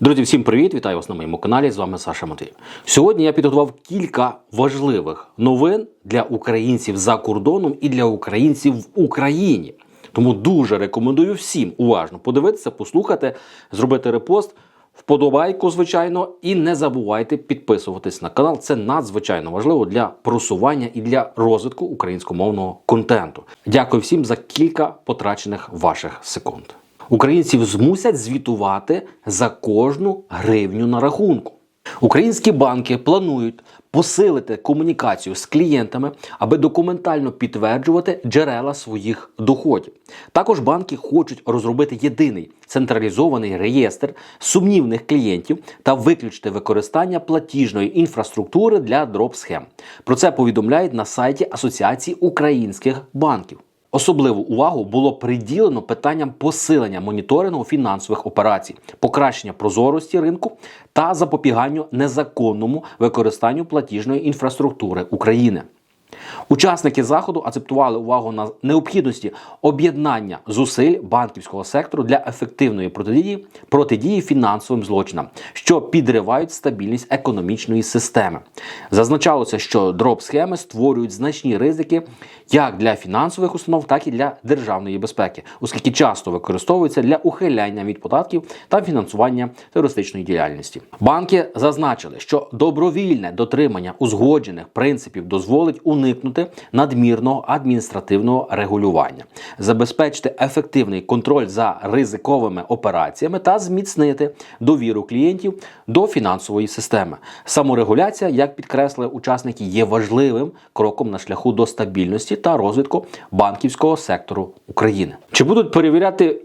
Друзі, всім привіт! Вітаю вас на моєму каналі. З вами Саша Матвій. Сьогодні я підготував кілька важливих новин для українців за кордоном і для українців в Україні. Тому дуже рекомендую всім уважно подивитися, послухати, зробити репост, вподобайку, звичайно, і не забувайте підписуватись на канал. Це надзвичайно важливо для просування і для розвитку українськомовного контенту. Дякую всім за кілька потрачених ваших секунд. Українців змусять звітувати за кожну гривню на рахунку. Українські банки планують посилити комунікацію з клієнтами, аби документально підтверджувати джерела своїх доходів. Також банки хочуть розробити єдиний централізований реєстр сумнівних клієнтів та виключити використання платіжної інфраструктури для дроп-схем. Про це повідомляють на сайті Асоціації українських банків. Особливу увагу було приділено питанням посилення моніторингу фінансових операцій, покращення прозорості ринку та запобіганню незаконному використанню платіжної інфраструктури України. Учасники заходу акцептували увагу на необхідності об'єднання зусиль банківського сектору для ефективної протидії протидії фінансовим злочинам, що підривають стабільність економічної системи. Зазначалося, що дроп-схеми створюють значні ризики як для фінансових установ, так і для державної безпеки, оскільки часто використовуються для ухиляння від податків та фінансування терористичної діяльності. Банки зазначили, що добровільне дотримання узгоджених принципів дозволить уникнути надмірного адміністративного регулювання, забезпечити ефективний контроль за ризиковими операціями та зміцнити довіру клієнтів до фінансової системи. Саморегуляція, як підкреслили учасники, є важливим кроком на шляху до стабільності та розвитку банківського сектору України. Чи будуть перевіряти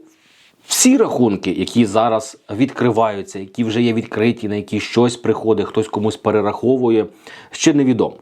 всі рахунки, які зараз відкриваються, які вже є відкриті, на які щось приходить, хтось комусь перераховує, ще невідомо.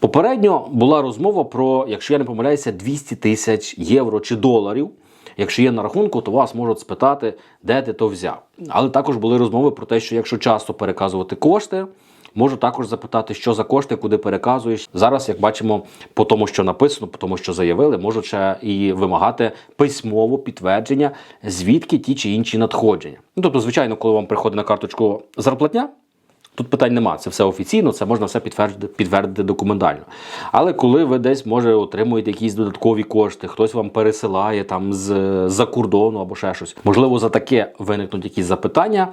Попередньо була розмова про, якщо я не помиляюся, 200 тисяч євро чи доларів. Якщо є на рахунку, то вас можуть спитати, де ти то взяв. Але також були розмови про те, що якщо часто переказувати кошти, можу також запитати, що за кошти, куди переказуєш. Зараз, як бачимо, по тому, що написано, по тому, що заявили, можуть ще і вимагати письмово підтвердження, звідки ті чи інші надходження. Ну тобто, звичайно, коли вам приходить на карточку зарплатня. Тут питань нема, це все офіційно, це можна все підтвердити, підтвердити документально. Але коли ви десь може отримуєте якісь додаткові кошти, хтось вам пересилає там з за кордону або ще щось, можливо, за таке виникнуть якісь запитання.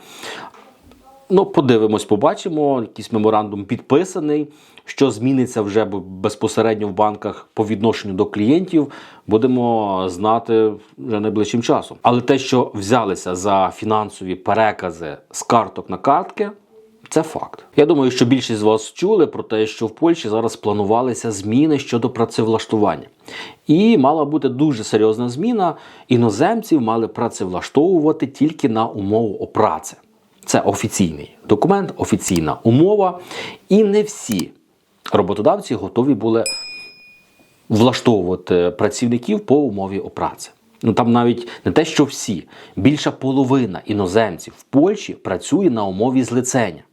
Ну, подивимось, побачимо. Якийсь меморандум підписаний. Що зміниться вже безпосередньо в банках по відношенню до клієнтів, будемо знати вже найближчим часом. Але те, що взялися за фінансові перекази з карток на картки. Це факт. Я думаю, що більшість з вас чули про те, що в Польщі зараз планувалися зміни щодо працевлаштування. І мала бути дуже серйозна зміна. Іноземців мали працевлаштовувати тільки на умову опраці. Це офіційний документ, офіційна умова. І не всі роботодавці готові були влаштовувати працівників по умові опраці. Ну там навіть не те, що всі, більша половина іноземців в Польщі працює на умові злицення.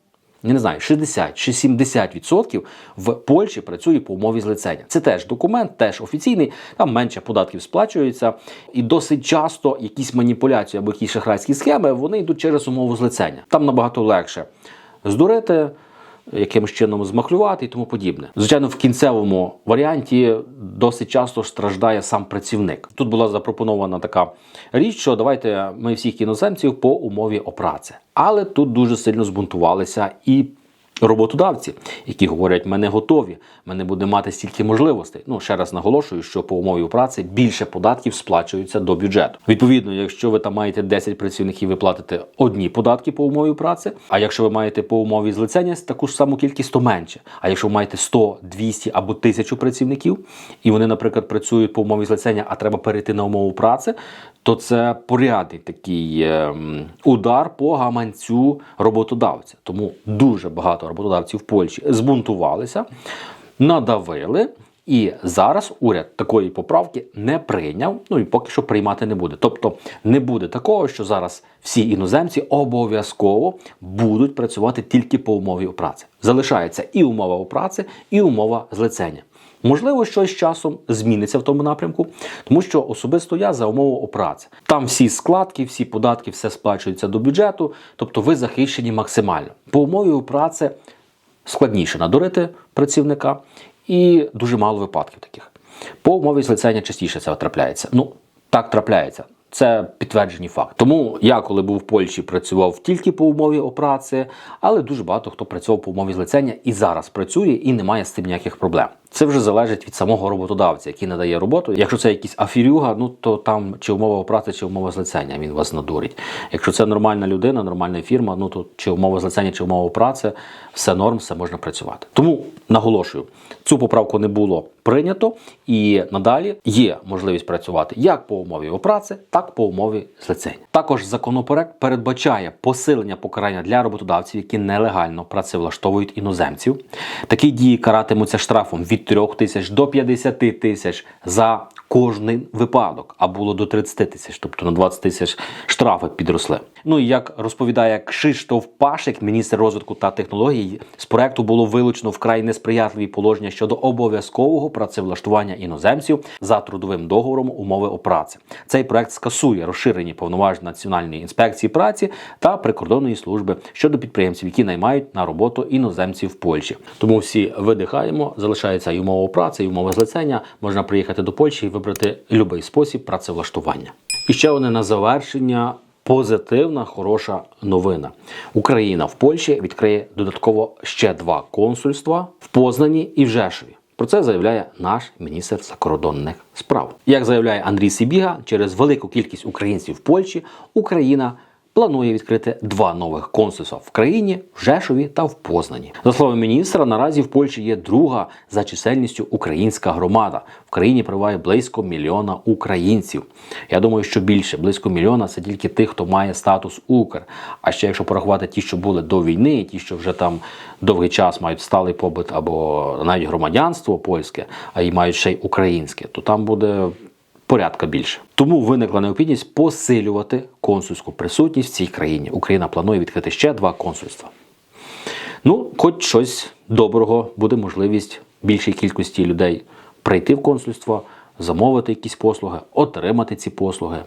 Я не знаю, 60 чи 70% в Польщі працює по умові злицення. Це теж документ, теж офіційний, там менше податків сплачується. І досить часто якісь маніпуляції або якісь шахрайські схеми вони йдуть через умову злицення. Там набагато легше здурити якимось чином змахлювати і тому подібне. Звичайно, в кінцевому варіанті досить часто страждає сам працівник. Тут була запропонована така річ, що давайте ми всіх іноземців по умові опраці. Але тут дуже сильно збунтувалися і. Роботодавці, які говорять, ми не готові, ми не будемо мати стільки можливостей. Ну ще раз наголошую, що по умові праці більше податків сплачуються до бюджету. Відповідно, якщо ви там маєте 10 працівників, ви платите одні податки по умові праці. А якщо ви маєте по умові злицення таку ж саму кількість, то менше. А якщо ви маєте 100, 200 або 1000 працівників, і вони, наприклад, працюють по умові злицення, а треба перейти на умову праці, то це порядний такий е, удар по гаманцю роботодавця. Тому дуже багато роботодавців Польщі збунтувалися, надавили. І зараз уряд такої поправки не прийняв, ну і поки що приймати не буде. Тобто не буде такого, що зараз всі іноземці обов'язково будуть працювати тільки по умові праці. Залишається і умова праці, і умова злицення. Можливо, щось часом зміниться в тому напрямку, тому що особисто я за умову опраці. Там всі складки, всі податки, все сплачується до бюджету, тобто ви захищені максимально. По умові опраці складніше надурити працівника і дуже мало випадків таких. По умові злицення частіше це трапляється. Ну, так трапляється. Це підтверджені факти. Тому я, коли був в Польщі, працював тільки по умові опраці, але дуже багато хто працював по умові злицення і зараз працює, і немає з цим ніяких проблем. Це вже залежить від самого роботодавця, який надає роботу. Якщо це якийсь афірюга, ну то там чи умова опраці, чи умова злицення, він вас надурить. Якщо це нормальна людина, нормальна фірма, ну то чи умова злицення, чи умова праці, все норм, все можна працювати. Тому наголошую, цю поправку не було прийнято, і надалі є можливість працювати як по умові опраці, так по умові злицення. Також законопроект передбачає посилення покарання для роботодавців, які нелегально працевлаштовують іноземців. Такі дії каратимуться штрафом від 3 тисяч до 50 тисяч за кожний випадок, а було до 30 тисяч, тобто на 20 тисяч штрафи підросли. Ну і як розповідає Кшиштоф Пашик, міністр розвитку та технологій, з проекту було вилучено вкрай несприятливі положення щодо обов'язкового працевлаштування іноземців за трудовим договором умови о праці. Цей проект скасує розширені повноваження Національної інспекції праці та прикордонної служби щодо підприємців, які наймають на роботу іноземців в Польщі. Тому всі видихаємо, залишається і умова праці, і умова злицення. Можна приїхати до Польщі і вибрати будь-який спосіб працевлаштування. І ще одне на завершення. Позитивна, хороша новина. Україна в Польщі відкриє додатково ще два консульства в Познані і в Жешові. Про це заявляє наш міністр закордонних справ. Як заявляє Андрій Сибіга, через велику кількість українців в Польщі Україна планує відкрити два нових консульства в країні, в Жешові та в Познані. За словами міністра, наразі в Польщі є друга за чисельністю українська громада. В країні прибуває близько мільйона українців. Я думаю, що більше близько мільйона це тільки тих, хто має статус Укр. А ще якщо порахувати ті, що були до війни, ті, що вже там довгий час мають сталий побит або навіть громадянство польське, а й мають ще й українське, то там буде порядка більше. Тому виникла необхідність посилювати консульську присутність в цій країні. Україна планує відкрити ще два консульства. Ну, хоч щось доброго, буде можливість більшій кількості людей прийти в консульство, замовити якісь послуги, отримати ці послуги.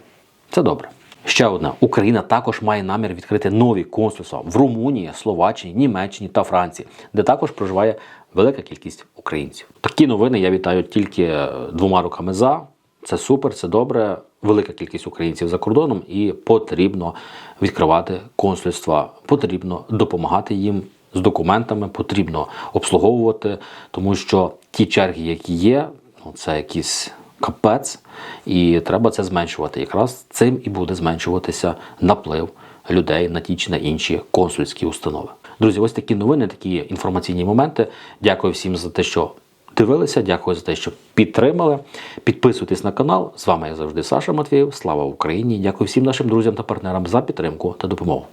Це добре. Ще одне, Україна також має намір відкрити нові консульства в Румунії, Словаччині, Німеччині та Франції, де також проживає велика кількість українців. Такі новини я вітаю тільки е, двома руками за. Це супер, це добре. Велика кількість українців за кордоном, і потрібно відкривати консульства, потрібно допомагати їм з документами, потрібно обслуговувати, тому що ті черги, які є, ну це якийсь капець, і треба це зменшувати. Якраз цим і буде зменшуватися наплив людей на ті чи на інші консульські установи. Друзі, ось такі новини, такі інформаційні моменти. Дякую всім за те, що дивилися. Дякую за те, що підтримали. Підписуйтесь на канал. З вами як завжди Саша Матвієв. Слава Україні! Дякую всім нашим друзям та партнерам за підтримку та допомогу.